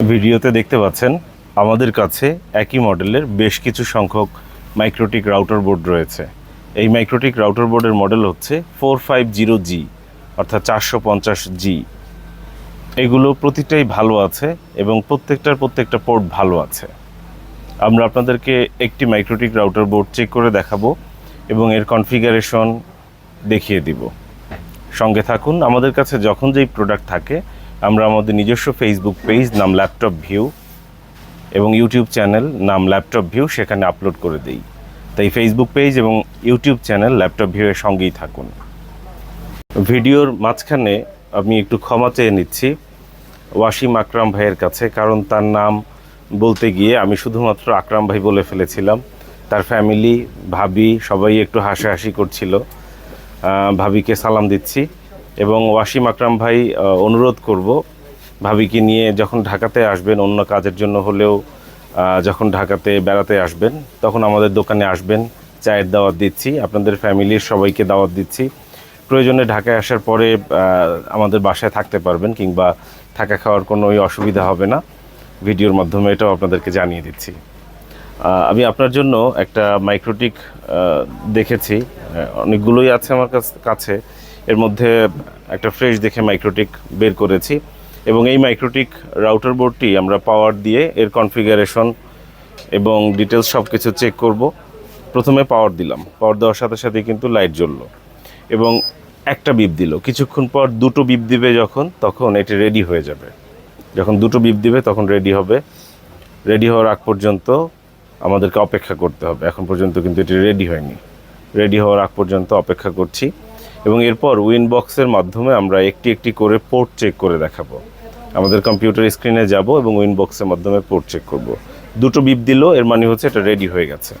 ভিডিওতে দেখতে পাচ্ছেন, আমাদের কাছে একই মডেলের বেশ কিছু সংখ্যক মাইক্রোটিক রাউটার বোর্ড রয়েছে। এই মাইক্রোটিক রাউটার বোর্ডের মডেল হচ্ছে ফোর ফাইভ জিরো জি অর্থাৎ চারশো পঞ্চাশ জি এগুলো প্রতিটাই ভালো আছে এবং প্রত্যেকটার প্রত্যেকটা পোর্ট ভালো আছে। আমরা আপনাদেরকে একটি মাইক্রোটিক রাউটার বোর্ড চেক করে দেখাবো এবং এর কনফিগারেশন দেখিয়ে দিব। সঙ্গে থাকুন, আমাদের কাছে যখন যেই প্রোডাক্ট থাকে আমরা আমাদের নিজস্ব ফেসবুক পেজ নাম ল্যাপটপ ভিউ এবং ইউটিউব চ্যানেল নাম ল্যাপটপ ভিউ সেখানে আপলোড করে দিই। তাই ফেসবুক পেজ এবং ইউটিউব চ্যানেল ল্যাপটপ ভিউ এর সঙ্গেই থাকুন। ভিডিওর মাঝখানে আমি একটু ক্ষমা চেয়ে নিচ্ছি ওয়াসিম আকরাম ভাইয়ের কাছে, কারণ তার নাম বলতে গিয়ে আমি শুধুমাত্র আকরাম ভাই বলে ফেলেছিলাম। তার ফ্যামিলি ভাবি সবাই একটু হাসাহাসি করছিল। ভাবিকে সালাম দিচ্ছি। এবং ওয়াসিম আকরাম ভাই অনুরোধ করব ভাবিকে নিয়ে যখন ঢাকাতে আসবেন অন্য কাজের জন্য হলেও যখন ঢাকাতে বেড়াতে আসবেন, তখন আমাদের দোকানে আসবেন, চায়ের দাওয়াত দিচ্ছি, আপনাদের ফ্যামিলির সবাইকে দাওয়াত দিচ্ছি। প্রয়োজনে ঢাকায় আসার পরে আমাদের বাসায় থাকতে পারবেন কিংবা থাকা খাওয়ার কোনো অসুবিধা হবে না। ভিডিওর মাধ্যমে এটাও আপনাদেরকে জানিয়ে দিচ্ছি। আমি আপনার জন্য একটা মাইক্রোটিক দেখেছি অনেকগুলোই আছে আমার কাছ- কাছে। এর মধ্যে একটা ফ্রেশ দেখে মাইক্রোটিক বের করেছি এবং এই মাইক্রোটিক রাউটার বোর্ডটি আমরা পাওয়ার দিয়ে এর কনফিগারেশন এবং ডিটেলস সব কিছু চেক করব। প্রথমে পাওয়ার দিলাম। পাওয়ার দেওয়ার সাথে সাথে কিন্তু লাইট জ্বললো এবং একটা বিপ দিল। কিছুক্ষণ পর দুটো বিপ দিবে যখন, তখন এটি রেডি হয়ে যাবে। যখন দুটো বিপ দিবে, তখন রেডি হবে। রেডি হওয়ার আগ পর্যন্ত আমাদেরকে অপেক্ষা করতে হবে। এখন পর্যন্ত কিন্তু এটি রেডি হয়নি। রেডি হওয়ার আগ পর্যন্ত অপেক্ষা করছি। এবং এরপর উইনবক্সের মাধ্যমে আমরা একটি একটি করে পোর্ট চেক করে দেখাবো। আমাদের কম্পিউটার স্ক্রিনে যাব এবং উইনবক্সের মাধ্যমে পোর্ট চেক করব। দুটো বিপ দিল, এর মানে হচ্ছে এটা রেডি হয়ে গেছে।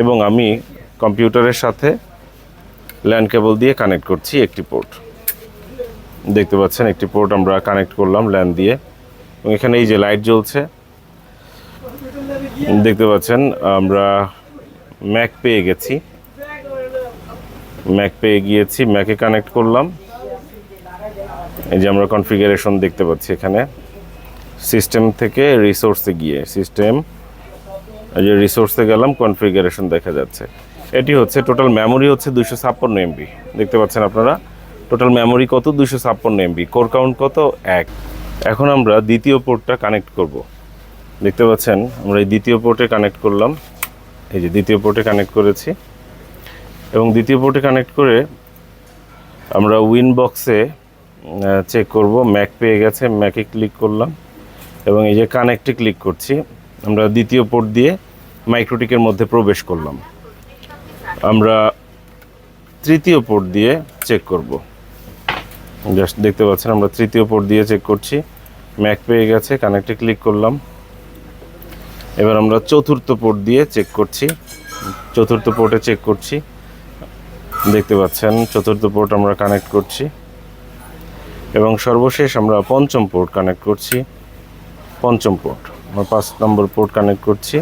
এবং আমি কম্পিউটারের সাথে ল্যান্ড কেবল দিয়ে কানেক্ট করছি একটি পোর্ট। দেখতে পাচ্ছেন, একটি পোর্ট আমরা কানেক্ট করলাম ল্যান্ড দিয়ে। এবং এখানে এই যে লাইট জ্বলছে, দেখতে পাচ্ছেন, আমরা ম্যাক পেয়ে গেছি। ম্যাক পেয়ে গিয়েছি ম্যাকে কানেক্ট করলাম। এই যে আমরা কনফিগারেশন দেখতে পাচ্ছি এখানে। সিস্টেম থেকে রিসোর্সে গিয়ে সিস্টেম এই যে রিসোর্সে গেলাম কনফিগারেশন দেখা যাচ্ছে। এটি হচ্ছে টোটাল মেমোরি হচ্ছে দুশো ছাপ্পান্ন এমবি দেখতে পাচ্ছেন আপনারা? টোটাল মেমোরি কত? দুশো ছাপ্পান্ন এমবি কোর কাউন্ট কত? এক। এখন আমরা দ্বিতীয় পোর্টটা কানেক্ট করব। দেখতে পাচ্ছেন? আমরা এই দ্বিতীয় পোর্টে কানেক্ট করলাম। এই যে দ্বিতীয় পোর্টে কানেক্ট করেছি। এবং দ্বিতীয় পোর্টে কানেক্ট করে আমরা উইন বক্সে চেক করব। ম্যাক পেয়ে গেছে ম্যাকে ক্লিক করলাম এবং এই যে কানেক্টে ক্লিক করছি, আমরা দ্বিতীয় পোর্ট দিয়ে মাইক্রোটিকের মধ্যে প্রবেশ করলাম। আমরা তৃতীয় পোর্ট দিয়ে চেক করব। জাস্ট দেখতে পাচ্ছেন, আমরা তৃতীয় পোর্ট দিয়ে চেক করছি। ম্যাক পেয়ে গেছে কানেক্টে ক্লিক করলাম। এবার আমরা চতুর্থ পোর্ট দিয়ে চেক করছি। চতুর্থ পোর্টে চেক করছি। দেখতে পাচ্ছেন, চতুর্থ পোর্ট আমরা কানেক্ট করছি। এবং সর্বশেষ আমরা পঞ্চম পোর্ট কানেক্ট করছি। পঞ্চম পোর্ট আমরা পাঁচ নম্বর পোর্ট কানেক্ট করছি।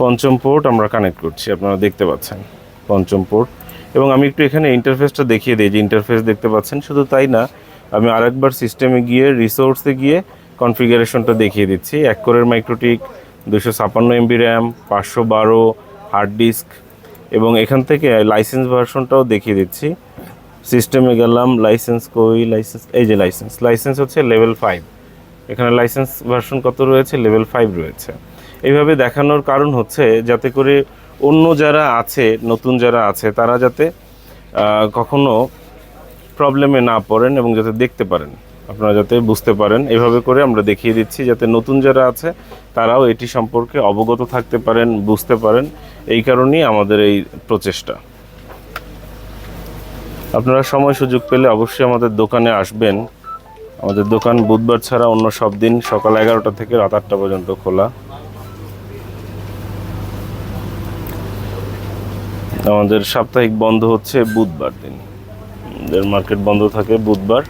পঞ্চম পোর্ট আমরা কানেক্ট করছি, আপনারা দেখতে পাচ্ছেন, পঞ্চম পোর্ট এবং আমি একটু এখানে ইন্টারফেসটা দেখিয়ে দিই, যে ইন্টারফেস দেখতে পাচ্ছেন, শুধু তাই না, আমি আরেকবার সিস্টেমে গিয়ে রিসোর্সে গিয়ে কনফিগারেশনটা দেখিয়ে দিচ্ছি। এক কোরের মাইক্রোটিক দুশো ছাপান্ন এমবি র্যাম পাঁচশো বারো হার্ড ডিস্ক এবং এখান থেকে লাইসেন্স ভার্সনটাও দেখিয়ে দিচ্ছি। সিস্টেমে গেলাম লাইসেন্স কই লাইসেন্স এই যে লাইসেন্স লাইসেন্স হচ্ছে লেভেল ফাইভ এখানে লাইসেন্স ভার্সন কত রয়েছে? লেভেল ফাইভ রয়েছে। এইভাবে দেখানোর কারণ হচ্ছে যাতে করে অন্য যারা আছে, নতুন যারা আছে, তারা যাতে কখনো প্রবলেমে না পড়েন এবং যাতে দেখতে পারেন। আপনারা যাতে বুঝতে পারেন, এভাবে করে আমরা দেখিয়ে দিচ্ছি যাতে নতুন যারা আছে, তারাও এটি সম্পর্কে অবগত থাকতে পারেন, বুঝতে পারেন। এই কারণেই আমাদের এই প্রচেষ্টা। আপনারা সময় সুযোগ পেলে অবশ্যই আমাদের দোকানে আসবেন। আমাদের দোকান বুধবার ছাড়া অন্য সব দিন সকাল এগারোটা থেকে রাত আটটা পর্যন্ত খোলা। আমাদের সাপ্তাহিক বন্ধ হচ্ছে বুধবার দিন। মার্কেট বন্ধ থাকে বুধবার।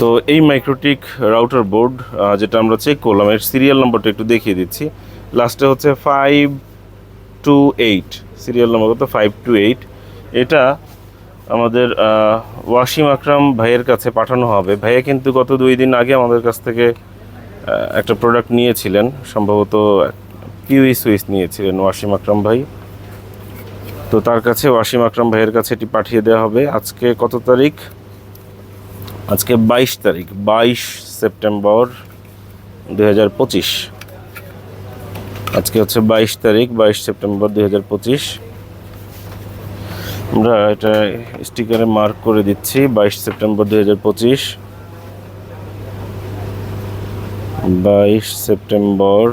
তো এই মাইক্রোটিক রাউটার বোর্ড যেটা আমরা চেক করলাম, এর সিরিয়াল নম্বরটা একটু দেখিয়ে দিচ্ছি। লাস্টে হচ্ছে five two eight serial number কত? ফাইভ টু এইট এটা আমাদের ওয়াসিম আকরাম ভাইয়ের কাছে পাঠানো হবে। ভাইয়া কিন্তু গত দুই দিন আগে আমাদের কাছ থেকে একটা প্রোডাক্ট নিয়েছিলেন। সম্ভবত কিউই সুইচ নিয়েছিলেন ওয়াসিম আকরাম ভাই। তো তার কাছে ওয়াসিম আকরাম ভাইয়ের কাছে এটি পাঠিয়ে দেওয়া হবে। আজকে কত তারিখ? আজকে বাইশ তারিখ, বাইশ সেপ্টেম্বর দুই হাজার পঁচিশ। আজকে হচ্ছে বাইশ তারিখ, বাইশ সেপ্টেম্বর দুই হাজার পঁচিশ। আমরা এটা স্টিকারে মার্ক করে দিচ্ছি, বাইশ সেপ্টেম্বর পঁচিশ। বাইশ সেপ্টেম্বর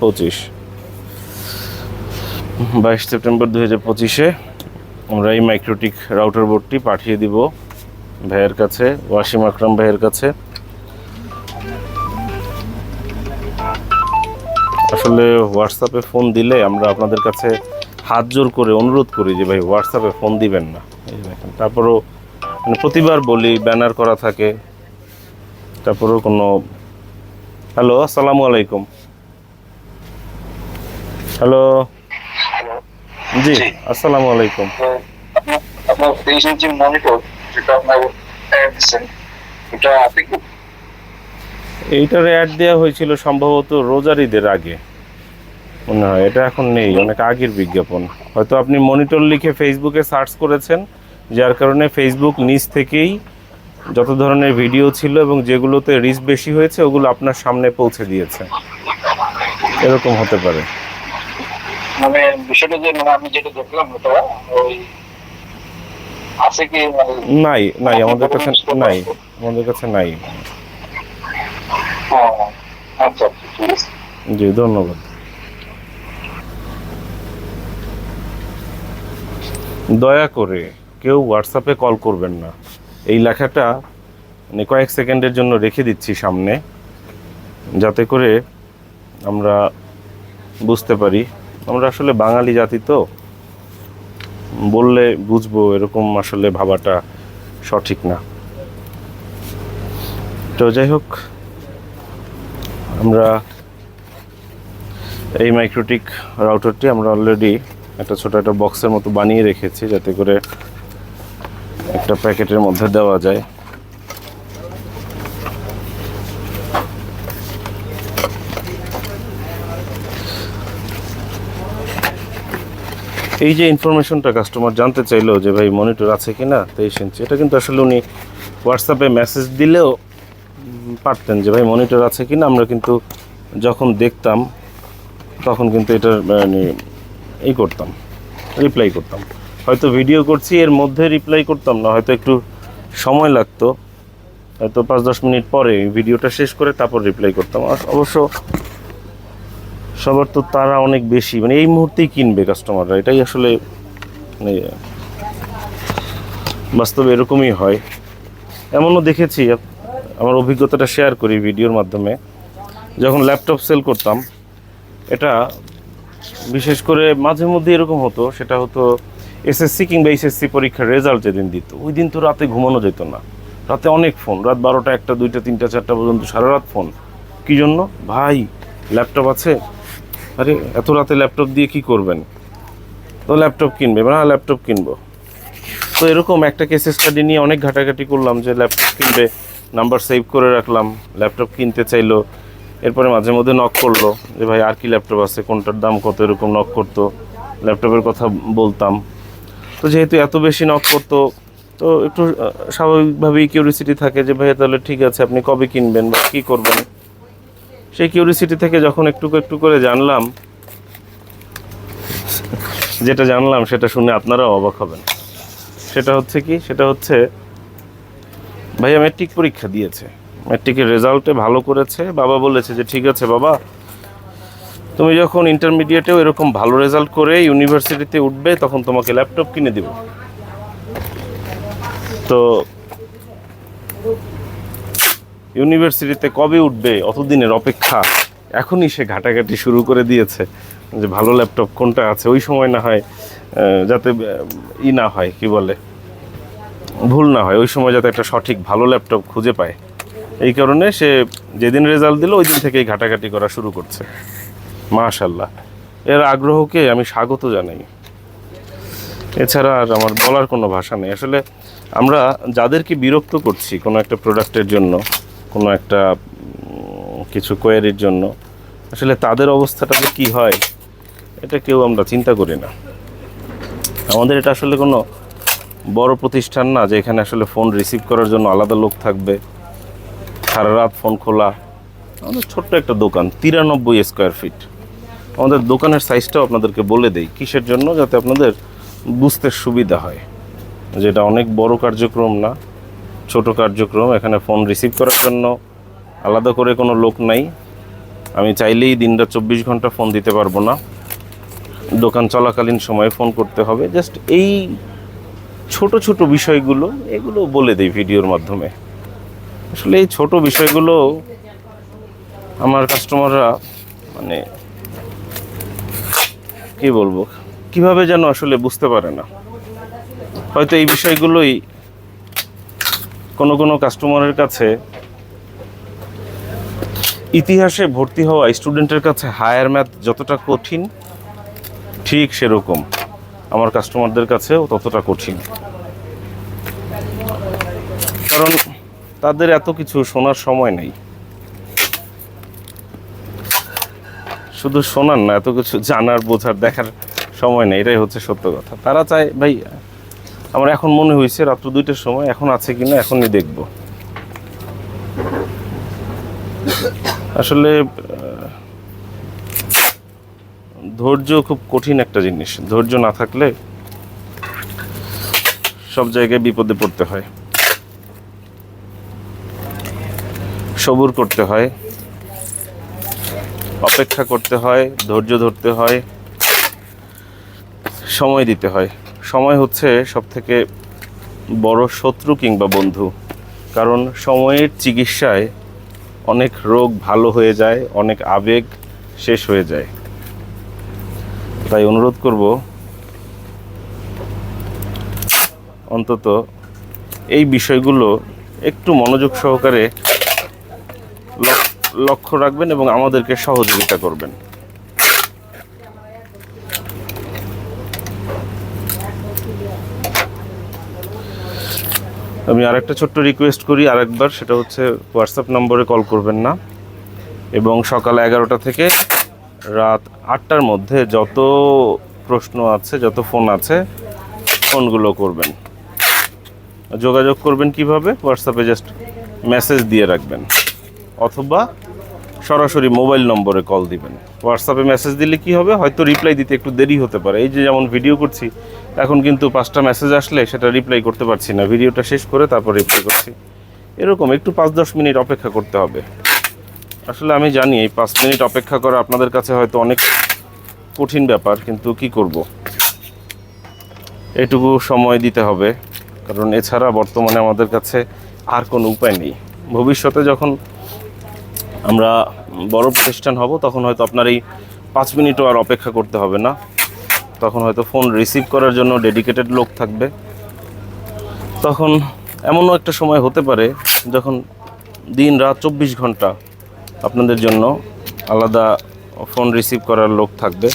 পঁচিশ। বাইশ সেপ্টেম্বর দুই হাজার পঁচিশে আমরা এই মাইক্রোটিক রাউটার বোর্ডটি পাঠিয়ে দিব ভাইয়ের কাছে, ওয়াসিম আকরাম ভাইয়ের কাছে। আসলে হোয়াটসঅ্যাপে ফোন দিলে আমরা আপনাদের কাছে হাত জোর করে অনুরোধ করি যে, ভাই, হোয়াটসঅ্যাপে ফোন দিবেন না। তারপরও মানে প্রতিবার বলি, ব্যানার করা থাকে। তারপরেও কোনো হ্যালো, আসসালামু আলাইকুম। হ্যালো। জি। আসসালামু আলাইকুম। আপনার পেজের যে মনিটর যেটা আপনার অ্যাড দিচ্ছেন এটা আপনি এইটার অ্যাড দেওয়া হয়েছিল সম্ভবত রোজার ঈদের আগে। মনে হয় এটা এখন নেই অনেক আগের বিজ্ঞাপন। হয়তো আপনি মনিটর লিখে ফেসবুকে সার্চ করেছেন যার কারণে ফেসবুক নিজ থেকেই যত ধরনের ভিডিও ছিল এবং যেগুলোতে রিচ বেশি হয়েছে ওগুলো আপনার সামনে পৌঁছে দিয়েছে। এরকম হতে পারে। মানে বিষয়টা যে মানে আমি যেটা দেখলাম ওটা ওই আছে কি মানে নাই নাই আমাদের কাছে নাই আমাদের কাছে নাই। আচ্ছা জি ধন্যবাদ। দয়া করে কেউ হোয়াটসঅ্যাপে কল করবেন না। এই লেখাটা মানে কয়েক সেকেন্ডের জন্য রেখে দিচ্ছি সামনে যাতে করে আমরা বুঝতে পারি আমরা আসলে বাঙালি জাতি তো, বললে বুঝব এরকম আসলে ভাবাটা সঠিক না। তো যাই হোক, আমরা এই মাইক্রোটিক রাউটারটি আমরা অলরেডি একটা ছোট একটা বক্সের মতো বানিয়ে রেখেছি যাতে করে একটা প্যাকেটের মধ্যে দেওয়া যায়। এই যে ইনফরমেশনটা কাস্টমার জানতে চাইলো যে ভাই মনিটর আছে কি না তেইশ ইঞ্চি এটা কিন্তু আসলে উনি হোয়াটসঅ্যাপে মেসেজ দিলেও পারতেন যে ভাই মনিটর আছে কি না আমরা কিন্তু যখন দেখতাম, তখন কিন্তু এটার মানে এই করতাম রিপ্লাই করতাম। হয়তো ভিডিও করছি, এর মধ্যে রিপ্লাই করতাম না, হয়তো একটু সময় লাগতো। হয়তো পাঁচ দশ মিনিট পরে ভিডিওটা শেষ করে তারপর রিপ্লাই করতাম। অবশ্য সবার তো তারা অনেক বেশি। মানে এই মুহূর্তেই কিনবে কাস্টমাররা এটাই আসলে মানে বাস্তবে এরকমই হয়। এমনও দেখেছি, আমার অভিজ্ঞতাটা শেয়ার করি ভিডিওর মাধ্যমে। যখন ল্যাপটপ সেল করতাম, এটা বিশেষ করে মাঝে মধ্যে এরকম হতো, সেটা হতো এসএসসি কিংবা এইচএসসি পরীক্ষার রেজাল্ট যেদিন দিত, ওই দিন তো রাতে ঘুমানো যেত না। রাতে অনেক ফোন রাত বারোটা একটা, দুইটা, তিনটা, চারটা পর্যন্ত সারা রাত ফোন কী জন্য? ভাই ল্যাপটপ আছে? আরে, এত রাতে ল্যাপটপ দিয়ে কি করবেন? তো ল্যাপটপ কিনবে না ল্যাপটপ কিনবো। তো এরকম একটা কেস স্টাডি নিয়ে অনেক ঘাটাঘাটি করলাম যে ল্যাপটপ কিনবে নাম্বার সেভ করে রাখলাম ল্যাপটপ কিনতে চাইলো, এরপরে মাঝে মধ্যে নক করল, যে ভাই, আর কি ল্যাপটপ আছে, কোনটার দাম কত, এরকম নক করতো ল্যাপটপের কথা বলতাম। তো যেহেতু এত বেশি নক করতো, তো একটু স্বাভাবিকভাবেই কিউরিসিটি থাকে যে ভাই তাহলে ঠিক আছে, আপনি কবে কিনবেন বা কী করবেন? সেই কিউরিসিটি থেকে যখন একটু একটু করে জানলাম, যেটা জানলাম সেটা শুনে আপনারাও অবাক হবেন। সেটা হচ্ছে কি? সেটা হচ্ছে, ভাইয়া ম্যাট্রিক পরীক্ষা দিয়েছে। ম্যাট্রিকের রেজাল্টে ভালো করেছে। বাবা বলেছে যে, ঠিক আছে বাবা, তুমি যখন ইন্টারমিডিয়েটেও এরকম ভালো রেজাল্ট করে ইউনিভার্সিটিতে উঠবে, তখন তোমাকে ল্যাপটপ কিনে দিব। তো ইউনিভার্সিটিতে কবে উঠবে, অতদিনের অপেক্ষা, এখনই সে ঘাটাঘাটি শুরু করে দিয়েছে যে ভালো ল্যাপটপ কোনটা আছে, ওই সময় না হয় যাতে ই না হয়, কি বলে, ভুল না হয়, ওই সময় যাতে একটা সঠিক ভালো ল্যাপটপ খুঁজে পায়। এই কারণে সে যেদিন রেজাল্ট দিল, ওই দিন থেকেই ঘাটাঘাটি করা শুরু করছে। মাশাল্লাহ এর আগ্রহকে আমি স্বাগত জানাই। এছাড়া আর আমার বলার কোনো ভাষা নেই। আসলে আমরা যাদেরকে বিরক্ত করছি কোনো একটা প্রোডাক্টের জন্য কোনো একটা কিছু কোয়ারির জন্য। আসলে তাদের অবস্থাটা যে কী হয়, এটা কেউ আমরা চিন্তা করি না। আমাদের এটা আসলে কোনো বড় প্রতিষ্ঠান না, যে এখানে আসলে ফোন রিসিভ করার জন্য আলাদা লোক থাকবে। সারা রাত ফোন খোলা। আমাদের ছোট্ট একটা দোকান, তিরানব্বই স্কোয়ার ফিট আমাদের দোকানের সাইজটাও আপনাদেরকে বলে দেই, কিসের জন্য? যাতে আপনাদের বুঝতে সুবিধা হয়। যেটা অনেক বড় কার্যক্রম না। ছোট কার্যক্রম, এখানে ফোন রিসিভ করার জন্য আলাদা করে কোনো লোক নাই। আমি চাইলেই দিনটা চব্বিশ ঘণ্টা ফোন দিতে পারব না। দোকান চলাকালীন সময়ে ফোন করতে হবে। জাস্ট এই ছোট ছোট বিষয়গুলো, এগুলো বলে দেই ভিডিওর মাধ্যমে। আসলে এই ছোট বিষয়গুলো আমার কাস্টমাররা মানে কি বলব? কীভাবে যেন আসলে বুঝতে পারে না। হয়তো এই বিষয়গুলোই কোনো কোনো কাস্টমারের কাছে ইতিহাসে ভর্তি হওয়া স্টুডেন্টের কাছে হায়ার ম্যাথ যতটা কঠিন, ঠিক সেরকম। আমার কাস্টমারদের কাছেও ততটা কঠিন। কারণ তাদের এত কিছু শোনার সময় নেই। শুধু শোনার না, এত কিছু জানার, বোঝার, দেখার সময় নেই। এটাই হচ্ছে সত্য কথা। তারা চায়, ভাই আমার এখন মনে হয়েছে রাত্র দুইটার সময় এখন আছে কিনা এখনই দেখব। আসলে ধৈর্য খুব কঠিন একটা জিনিস। ধৈর্য না থাকলে সব জায়গায় বিপদে পড়তে হয়। সবুর করতে হয়। অপেক্ষা করতে হয়, ধৈর্য ধরতে হয়। সময় দিতে হয়। সময় হচ্ছে সব থেকে বড় শত্রু কিংবা বন্ধু। কারণ সময়ের চিকিৎসায় অনেক রোগ ভালো হয়ে যায়, অনেক আবেগ শেষ হয়ে যায়। তাই অনুরোধ করব, অন্তত এই বিষয়গুলো একটু মনোযোগ সহকারে লক- লক্ষ্য রাখবেন এবং আমাদেরকে সহযোগিতা করবেন। আমি আরেকটা ছোট্ট রিকোয়েস্ট করি, আরেকবার, সেটা হচ্ছে হোয়াটসঅ্যাপ নম্বরে কল করবেন না। এবং সকাল এগারোটা থেকে রাত আটটার মধ্যে যত প্রশ্ন আছে, যত ফোন আছে ফোনগুলো করবেন। যোগাযোগ করবেন কীভাবে? হোয়াটসঅ্যাপে জাস্ট মেসেজ দিয়ে রাখবেন। অথবা সরাসরি মোবাইল নম্বরে কল দিবেন। হোয়াটসঅ্যাপে মেসেজ দিলে কি হবে? হয়তো রিপ্লাই দিতে একটু দেরি হতে পারে। এই যে যেমন ভিডিও করছি এখন কিন্তু পাঁচটা মেসেজ আসলে সেটা রিপ্লাই করতে পারছি না। ভিডিওটা শেষ করে তারপর রিপ্লাই করছি। এরকম একটু পাঁচ দশ মিনিট অপেক্ষা করতে হবে। আসলে আমি জানি এই পাঁচ মিনিট অপেক্ষা করা আপনাদের কাছে হয়তো অনেক কঠিন ব্যাপার, কিন্তু কি করব? এটুকু সময় দিতে হবে, কারণ এছাড়া বর্তমানে আমাদের কাছে আর কোনো উপায় নেই। ভবিষ্যতে যখন আমরা বড় প্রতিষ্ঠান হব, তখন হয়তো আপনার এই পাঁচ মিনিটও আর অপেক্ষা করতে হবে না। তখন হয়তো ফোন রিসিভ করার জন্য ডেডিকেটেড লোক থাকবে। তখন এমনও একটা সময় হতে পারে যখন দিন রাত চব্বিশ ঘণ্টা আপনাদের জন্য আলাদা ফোন রিসিভ করার লোক থাকবে।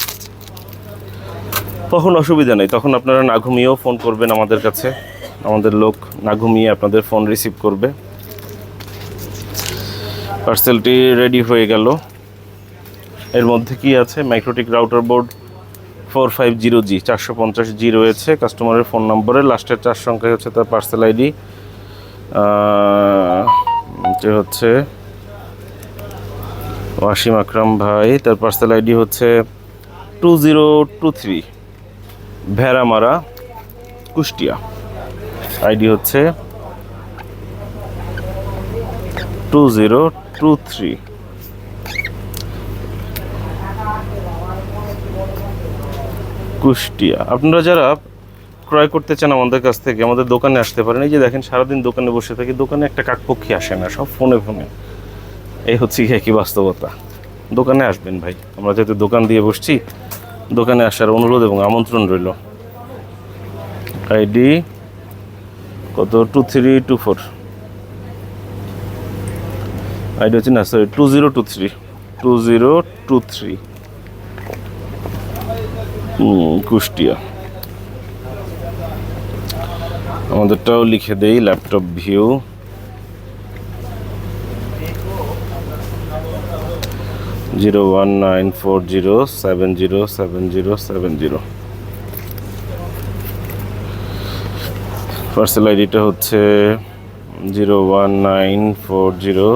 তখন অসুবিধা নেই, তখন আপনারা না ঘুমিয়েও ফোন করবেন আমাদের কাছে। আমাদের লোক না ঘুমিয়ে আপনাদের ফোন রিসিভ করবে। পার্সেলটি রেডি হয়ে গেল। এর মধ্যে কি আছে? MikroTik router board four five zero G চারশো পঞ্চাশ জি রয়েছে। কাস্টমারের ফোন নম্বরে লাস্টের চার সংখ্যায় হচ্ছে তার পার্সেল আইডি হচ্ছে ওয়াসিম আকরাম ভাই। তার পার্সেল আইডি হচ্ছে two zero two three Bheramara, Kushtia. ID হচ্ছে two zero two three Kushtia. আপনারা যারা ক্রয় করতে চান আমাদের কাছ থেকে, আমাদের দোকানে আসতে পারেন। এই যে দেখেন, সারাদিন দোকানে বসে থাকি, দোকানে একটা কাকপক্ষী আসে না, সব ফোনে ফোনে। এই হচ্ছে কি একই বাস্তবতা। দোকানে আসবেন ভাই। আমরা যেহেতু দোকান দিয়ে বসছি, দোকানে আসার অনুরোধ এবং আমন্ত্রণ রইল। আইডি কত? Two three two four ID হচ্ছে না sorry two zero two three two zero two three Kushtia. আমাদেরটাও লিখে দেই laptop view zero one nine four zero seven zero seven zero seven zero. Parcel আইডিটা হচ্ছে zero one nine four zero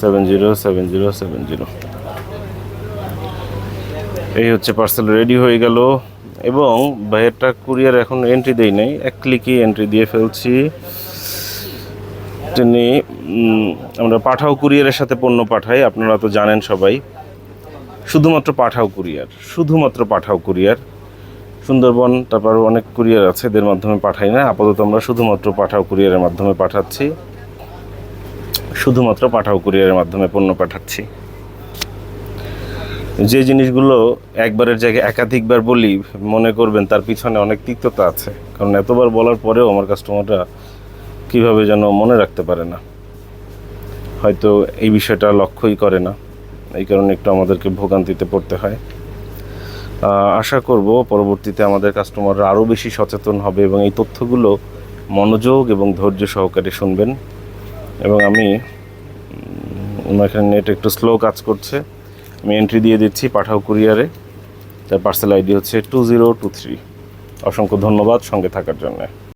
seven zero seven zero seven zero. এই হচ্ছে parcel ready হয়ে গেল। এবং ভাইয়েরটা courier এখন এন্ট্রি দেই নাই। এক ক্লিকই এন্ট্রি দিয়ে ফেলছি। তিনি আমরা পাঠাও কুরিয়ারের সাথে পণ্য পাঠাই। আপনারা তো জানেন সবাই। শুধুমাত্র পাঠাও কুরিয়ার শুধুমাত্র পাঠাও কুরিয়ার সুন্দরবন, তারপর অনেক কুরিয়ার আছে এদের মাধ্যমে পাঠাই না। আপাতত আমরা শুধুমাত্র পাঠাও কুরিয়ারের মাধ্যমে পাঠাচ্ছি। শুধুমাত্র পাঠাও কুরিয়ারের মাধ্যমে পণ্য পাঠাচ্ছি। যে জিনিসগুলো একবারের জায়গায় একাধিকবার বলি, মনে করবেন তার পিছনে অনেক তিক্ততা আছে। কারণ এতবার বলার পরেও আমার কাস্টমাররা কীভাবে যেন মনে রাখতে পারে না। হয়তো এই বিষয়টা লক্ষ্যই করে না। এই কারণে একটু আমাদেরকে ভোগান্তিতে পড়তে হয়। আশা করব পরবর্তীতে আমাদের কাস্টমাররা আরও বেশি সচেতন হবে এবং এই তথ্যগুলো মনোযোগ এবং ধৈর্য সহকারে শুনবেন। এবং আমি আমার এখানে নেট একটু স্লো কাজ করছে। আমি এন্ট্রি দিয়ে দিচ্ছি পাঠাও কুরিয়ারে তার পার্সেল আইডি হচ্ছে টু জিরো টু থ্রি অসংখ্য ধন্যবাদ সঙ্গে থাকার জন্য।